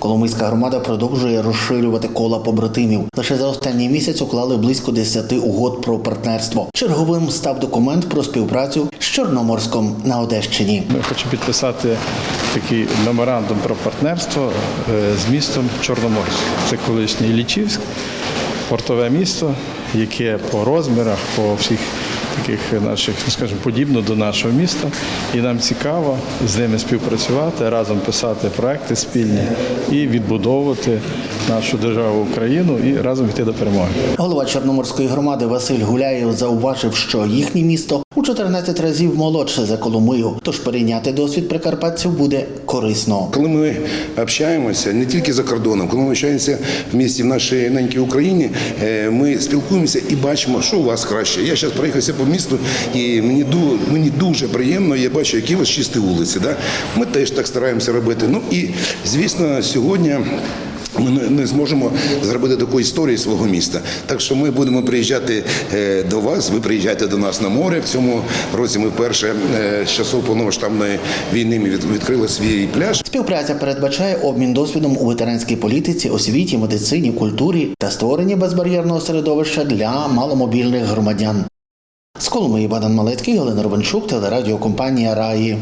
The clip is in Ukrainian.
Коломийська громада продовжує розширювати кола побратимів. Лише за останній місяць уклали близько 10 угод про партнерство. Черговим став документ про співпрацю з Чорноморськом на Одещині. Ми хочемо підписати такий меморандум про партнерство е, з містом Чорноморськ. Це колишній Іллічівськ, портове місто, яке по розмірах, по всіх таких наших, ну скажімо, подібно до нашого міста. І нам цікаво з ними співпрацювати, разом писати проекти спільні і відбудовувати нашу державу Україну і разом йти до перемоги. Голова Чорноморської громади Василь Гуляєв зауважив, що їхнє місто у 14 разів молодше за Коломию, тож перейняти досвід прикарпатців буде корисно. Коли ми общаємося не тільки за кордоном, коли ми общаємося в місті в нашій ненькій Україні, е, ми спілкуємося і бачимо, що у вас краще. Я зараз проїхався по місту, і мені мені дуже приємно. Я бачу, які у вас чисті вулиці. Да? Ми теж так стараємося робити. Ну і звісно, сьогодні. Ми не- зможемо зробити таку історію свого міста. Так що ми будемо приїжджати е, до вас. Ви приїжджаєте до нас на море. В цьому році ми вперше е, з часов повномасштабної війни відкрили свій пляж. Співпраця передбачає обмін досвідом у ветеранській політиці, освіті, медицині, культурі та створення безбар'єрного середовища для маломобільних громадян. З Коломиї Богдан Малецький, Галина Ровенчук, телерадіокомпанія Раї.